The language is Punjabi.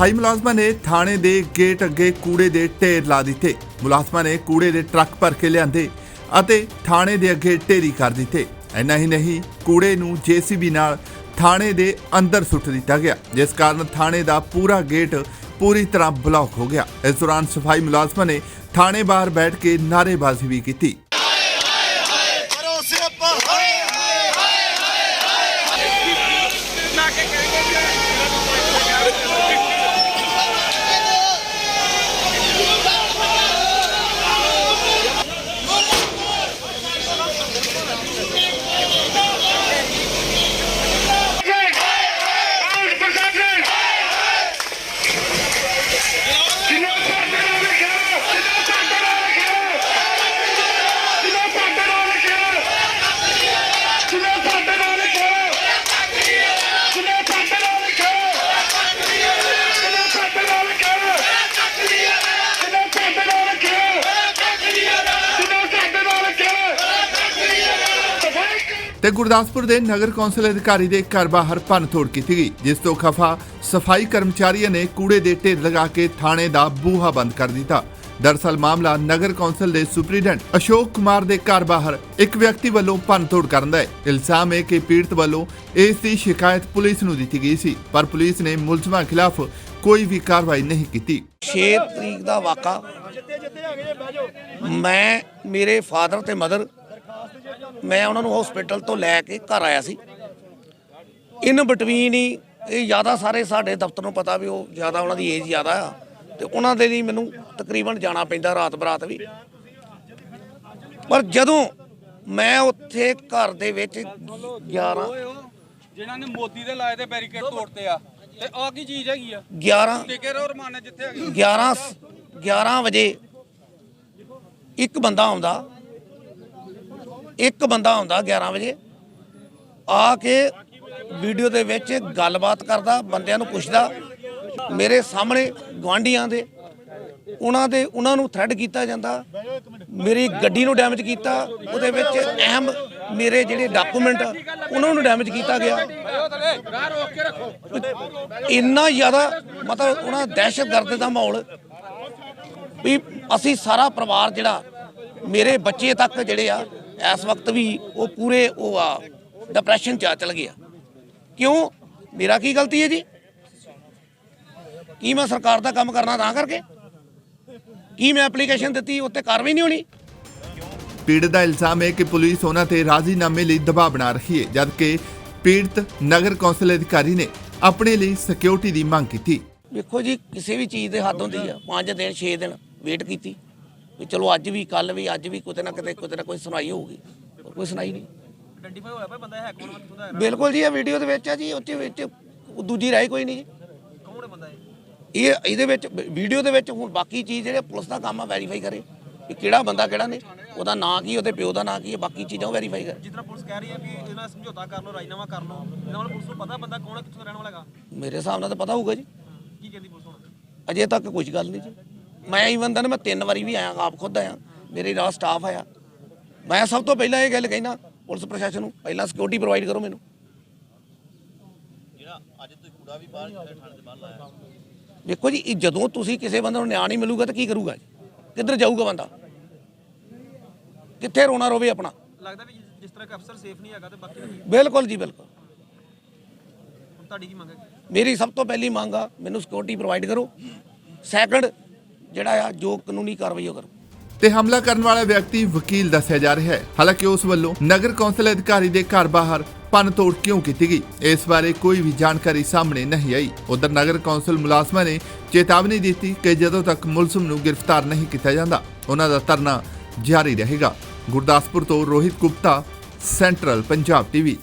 ਸਫ਼ਾਈ ਮੁਲਾਜ਼ਮਾਂ ਨੇ ਥਾਣੇ ਦੇ ਗੇਟ ਅੱਗੇ ਕੂੜੇ ਦੇ ਢੇਰ ਲਾ ਦਿੱਤੇ। ਮੁਲਾਜ਼ਮਾਂ ਨੇ ਕੂੜੇ ਦੇ ਟਰੱਕ ਭਰ ਕੇ ਲਿਆਂਦੇ ਅਤੇ ਥਾਣੇ ਦੇ ਅੱਗੇ ਢੇਰੀ ਕਰ ਦਿੱਤੇ। ਇੰਨਾ ਹੀ ਨਹੀਂ, ਕੂੜੇ ਨੂੰ ਜੀਸੀਬੀ ਨਾਲ ਥਾਣੇ ਦੇ ਅੰਦਰ ਸੁੱਟ ਦਿੱਤਾ ਗਿਆ, ਜਿਸ ਕਾਰਨ ਥਾਣੇ ਦਾ ਪੂਰਾ ਗੇਟ ਪੂਰੀ ਤਰ੍ਹਾਂ ਬਲੌਕ ਹੋ ਗਿਆ। ਇਸ ਦੌਰਾਨ ਸਫ਼ਾਈ ਮੁਲਾਜ਼ਮਾਂ ਨੇ ਥਾਣੇ ਬਾਹਰ ਬੈਠ ਕੇ ਨਾਅਰੇਬਾਜ਼ੀ ਵੀ ਕੀਤੀ। ਤੇ ਗੁਰਦਾਸਪੁਰ ਦੇ ਨਗਰ ਕੌਂਸਲ ਅਧਿਕਾਰੀ ਦੇ ਘਰ ਬਾਹਰ ਭੰਨਤੋੜ ਕੀਤੀ ਗਈ, ਜਿਸ ਤੋਂ ਖਫਾ ਸਫ਼ਾਈ ਕਰਮਚਾਰੀਆਂ ਨੇ ਕੂੜੇ ਦੇ ਢੇਰ ਲਗਾ ਕੇ ਥਾਣੇ ਦਾ ਬੂਹਾ ਬੰਦ ਕਰ ਦਿੱਤਾ। ਦਰਸਲ ਮਾਮਲਾ ਨਗਰ ਕੌਂਸਲ ਦੇ ਸੁਪਰੀਡੈਂਟ ਅਸ਼ੋਕ ਕੁਮਾਰ ਦੇ ਘਰ ਬਾਹਰ ਇੱਕ ਵਿਅਕਤੀ ਵੱਲੋੋਂ ਭੰਨਤੋੜ ਕਰਨ ਦਾ ਹੈ ਇਲਜ਼ਾਮ ਹੈ ਕਿ ਪੀੜਤ ਵੱਲੋਂ ਇਸ ਦੀ ਸ਼ਿਕਾਇਤ ਪੁਲਿਸ ਨੂੰ ਦਿੱਤੀ ਗਈ ਸੀ, ਪਰ ਪੁਲਿਸ ਨੇ ਮੁਲਜ਼ਮਾਂ ਖਿਲਾਫ ਕੋਈ ਵੀ ਕਾਰਵਾਈ ਨਹੀਂ ਕੀਤੀ। 6 ਤਰੀਕ ਦਾ ਵਾਕਾ। ਮੈਂ ਮੇਰੇ ਫਾਦਰ ਤੇ ਮਦਰ ਮੈਂ ਉਹਨਾਂ ਨੂੰ ਹਸਪੀਟਲ ਤੋਂ ਲੈ ਕੇ ਘਰ ਆਇਆ ਸੀ। ਇਨ ਬਿਟਵੀਨ ਹੀ ਇਹ ਜ਼ਿਆਦਾ ਸਾਰੇ ਸਾਡੇ ਦਫ਼ਤਰ ਨੂੰ ਪਤਾ ਵੀ ਉਹ ਜ਼ਿਆਦਾ ਉਹਨਾਂ ਦੀ ਏਜ ਜ਼ਿਆਦਾ ਆ ਤੇ ਉਹਨਾਂ ਦੇ ਲਈ ਮੈਨੂੰ ਤਕਰੀਬਨ ਜਾਣਾ ਪੈਂਦਾ ਰਾਤ ਬਰਾਤ ਵੀ। ਪਰ ਜਦੋਂ ਮੈਂ ਉੱਥੇ ਘਰ ਦੇ ਵਿੱਚ 11 ਜਿਨ੍ਹਾਂ ਨੇ ਮੋਦੀ ਦੇ ਲਾਏ ਦੇ ਬੈਰੀਕੇਡ ਤੋੜਤੇ ਆ। ਤੇ ਆ ਕੀ ਚੀਜ਼ ਹੈਗੀ ਆ? 11 ਟਿਕੇ ਰਹੋ ਰਮਾਨੇ ਜਿੱਥੇ ਹੈਗੀ 11 11 ਵਜੇ ਇੱਕ ਬੰਦਾ ਆਉਂਦਾ ਇੱਕ ਬੰਦਾ ਆਉਂਦਾ 11 ਵਜੇ, ਆ ਕੇ ਵੀਡੀਓ ਦੇ ਵਿੱਚ ਗੱਲਬਾਤ ਕਰਦਾ, ਬੰਦਿਆਂ ਨੂੰ ਪੁੱਛਦਾ। ਮੇਰੇ ਸਾਹਮਣੇ ਗਵਾਂਢੀਆਂ ਦੇ, ਉਹਨਾਂ ਦੇ, ਉਹਨਾਂ ਨੂੰ ਥ੍ਰੈਡ ਕੀਤਾ ਜਾਂਦਾ। ਮੇਰੀ ਗੱਡੀ ਨੂੰ ਡੈਮੇਜ ਕੀਤਾ, ਉਹਦੇ ਵਿੱਚ ਅਹਿਮ ਮੇਰੇ ਜਿਹੜੇ ਡਾਕੂਮੈਂਟ ਉਹਨਾਂ ਨੂੰ ਡੈਮੇਜ ਕੀਤਾ ਗਿਆ। ਇੰਨਾ ਜ਼ਿਆਦਾ ਮਤਲਬ ਉਹਨਾਂ ਦਹਿਸ਼ਤਗਰਦ ਦਾ ਮਾਹੌਲ ਵੀ ਅਸੀਂ ਸਾਰਾ ਪਰਿਵਾਰ ਜਿਹੜਾ ਮੇਰੇ ਬੱਚੇ ਤੱਕ ਜਿਹੜੇ ਆ ਇਸ ਵਕਤ ਵੀ ਉਹ ਪੂਰੇ ਉਹ ਆ ਡਿਪਰੈਸ਼ਨ ਚ ਆ ਚਲ ਗਿਆ। ਕਿਉਂ? ਮੇਰਾ ਕੀ ਗਲਤੀ ਹੈ ਜੀ? ਕੀ ਮੈਂ ਸਰਕਾਰ ਦਾ ਕੰਮ ਕਰਨਾ ਤਾਂ ਕਰਕੇ? ਕੀ ਮੈਂ ਐਪਲੀਕੇਸ਼ਨ ਦਿੱਤੀ ਉੱਤੇ ਕਾਰਵਾਈ ਨਹੀਂ ਹੋਣੀ? ਪੀੜਤ ਦਾ ਇਲਜ਼ਾਮ ਹੈ ਕਿ ਪੁਲਿਸ ਉਹਨਾਂ ਤੇ ਰਾਜ਼ੀਨਾਮੇ ਲਈ ਦਬਾਅ ਬਣਾ ਰਹੀ ਹੈ ਜਦਕਿ ਪੀੜਤ ਨਗਰ ਕੌਂਸਲ ਅਧਿਕਾਰੀ ਨੇ ਆਪਣੇ ਲਈ ਸਿਕਿਉਰਿਟੀ ਦੀ ਮੰਗ ਕੀਤੀ। ਵੇਖੋ ਜੀ ਕਿਸੇ ਵੀ ਚੀਜ਼ ਦੇ ਹੱਦ ਹੁੰਦੀ ਆ। 5 ਦਿਨ 6 ਦਿਨ ਵੇਟ ਕੀਤੀ। ਵੀ ਚਲੋ ਅੱਜ ਵੀ ਕੱਲ ਵੀ ਅੱਜ ਵੀ ਕਿਤੇ ਨਾ ਕਿਤੇ ਕਿਤੇ ਨਾ ਕੋਈ ਸੁਣਾਈ ਹੋਊਗੀ। ਕੋਈ ਸੁਣਾਈ ਨਹੀਂ। ਆਇਡੈਂਟੀਫਾਈ ਹੋਇਆ ਪਿਆ ਬੰਦਾ ਹੈ? ਕੌਣ ਕਿੱਥੋਂ ਦਾ ਹੈ ਬਿਲਕੁਲ ਜੀ ਇਹ ਵੀਡੀਓ ਦੇ ਵਿੱਚ ਆ ਜੀ ਉੱਤੇ ਵਿੱਚ ਦੂਜੀ ਰਾਈ ਕੋਈ ਨਹੀਂ ਜੀ। ਕੌਣ ਹੈ ਬੰਦਾ ਇਹ? ਇਹ ਇਹਦੇ ਵਿੱਚ ਵੀਡੀਓ ਦੇ ਵਿੱਚ ਹੁਣ ਬਾਕੀ ਚੀਜ਼ ਜਿਹੜੇ ਪੁਲਿਸ ਦਾ ਕੰਮ ਆ ਵੈਰੀਫਾਈ ਕਰੇ। ਕਿ ਕਿਹੜਾ ਬੰਦਾ ਕਿਹੜਾ ਨੇ ਉਹਦਾ ਨਾਂ ਕੀ ਉਹਦੇ ਪਿਓ ਦਾ ਨਾਂ ਕੀ ਹੈ ਬਾਕੀ ਚੀਜ਼ਾਂ ਉਹ ਵੈਰੀਫਾਈ ਕਰੇ। ਜਿਸ ਤਰ੍ਹਾਂ ਪੁਲਿਸ ਕਹਿ ਰਹੀ ਹੈ ਕਿ ਇਹਨਾਂ ਨਾਲ ਸਮਝੌਤਾ ਕਰ ਲਓ ਰਾਜਨਾਮਾ ਕਰ ਲਓ ਇਹਨਾਂ ਵੱਲ ਪੁਲਿਸ ਨੂੰ ਪਤਾ ਬੰਦਾ ਕੌਣ ਹੈ ਕਿੱਥੋਂ ਦਾ ਰਹਿਣ ਵਾਲਾ ਹੈਗਾ? ਮੇਰੇ ਹਿਸਾਬ ਨਾਲ ਤਾਂ ਪਤਾ ਹੋਊਗਾ ਜੀ। ਕੀ ਕਹਿੰਦੀ ਪੁਲਿਸ ਹੁਣ? ਅਜੇ ਤੱਕ ਕੁਝ ਗੱਲ ਨਹੀਂ ਜੀ। ਮੈਂ ਈਵਨ ਦਨ ਮੈਂ ਤਿੰਨ ਵਾਰੀ ਵੀ ਆਇਆ ਆਪ ਖੁਦ ਆਇਆ ਮੇਰੇ ਨਾਲ ਸਟਾਫ ਆਇਆ। ਮੈਂ ਸਭ ਤੋਂ ਪਹਿਲਾਂ ਇਹ ਗੱਲ ਕਹਿਣਾ ਪੁਲਿਸ ਪ੍ਰਸ਼ਾਸਨ ਨੂੰ ਪਹਿਲਾਂ ਸਿਕਿਉਰਿਟੀ ਪ੍ਰੋਵਾਈਡ ਕਰੋ ਮੈਨੂੰ। ਦੇਖੋ ਜੀ ਇਹ ਜਦੋਂ ਤੁਸੀਂ ਕਿਸੇ ਬੰਦੇ ਨੂੰ ਨਿਆਂ ਨਹੀਂ ਮਿਲੂਗਾ ਤਾਂ ਕੀ ਕਰੂਗਾ ਜੀ? ਕਿੱਧਰ ਜਾਊਗਾ ਬੰਦਾ? ਕਿੱਥੇ ਰੋਣਾ ਰੋਵੇ ਆਪਣਾ? ਲੱਗਦਾ ਵੀ ਜਿਸ- ਜਿਸ ਤਰ੍ਹਾਂ ਕਿ ਅਫਸਰ ਸੇਫ ਨਹੀਂ ਹੈਗਾ ਤੇ ਬਾਕੀ ਨਹੀਂ। ਬਿਲਕੁਲ ਜੀ ਬਿਲਕੁਲ। ਹੁਣ ਤੁਹਾਡੀ ਕੀ ਮੰਗ ਹੈ? ਮੇਰੀ ਸਭ ਤੋਂ ਪਹਿਲੀ ਮੰਗ ਆ ਮੈਨੂੰ ਸਿਕਿਉਰਿਟੀ ਪ੍ਰੋਵਾਈਡ ਕਰੋ। ਸੈਕੰਡ ਜਿਹੜਾ ਆ, ਜੋ ਕਾਨੂੰਨੀ ਕਾਰਵਾਈ ਉਹ ਕਰੋ। ਤੇ ਹਮਲਾ ਕਰਨ ਵਾਲਾ ਵਿਅਕਤੀ ਵਕੀਲ ਦੱਸਿਆ ਜਾ ਰਿਹਾ ਹੈ। ਹਾਲਾਂਕਿ ਉਸ ਵੱਲੋਂ ਨਗਰ ਕੌਂਸਲ ਅਧਿਕਾਰੀ ਦੇ ਘਰ ਬਾਹਰ ਤੋੜ ਕਿਉਂ ਕੀਤੀ ਗਈ? ਇਸ ਬਾਰੇ ਕੋਈ ਵੀ ਜਾਣਕਾਰੀ ਸਾਹਮਣੇ ਨਹੀਂ ਆਈ। ਉਧਰ ਨਗਰ ਕੌਂਸਲ ਮੁਲਾਜ਼ਮਾਂ ਨੇ ਚੇਤਾਵਨੀ ਦਿੱਤੀ ਕਿ ਜਦੋਂ ਤੱਕ ਮੁਲਜ਼ਮ ਨੂੰ ਗ੍ਰਿਫਤਾਰ ਨਹੀਂ ਕੀਤਾ ਜਾਂਦਾ, ਉਹਨਾਂ ਦਾ ਧਰਨਾ ਜਾਰੀ ਰਹੇਗਾ। ਗੁਰਦਾਸਪੁਰ ਤੋਂ ਰੋਹਿਤ ਗੁਪਤਾ, ਸੈਂਟਰਲ ਪੰਜਾਬ ਟੀਵੀ।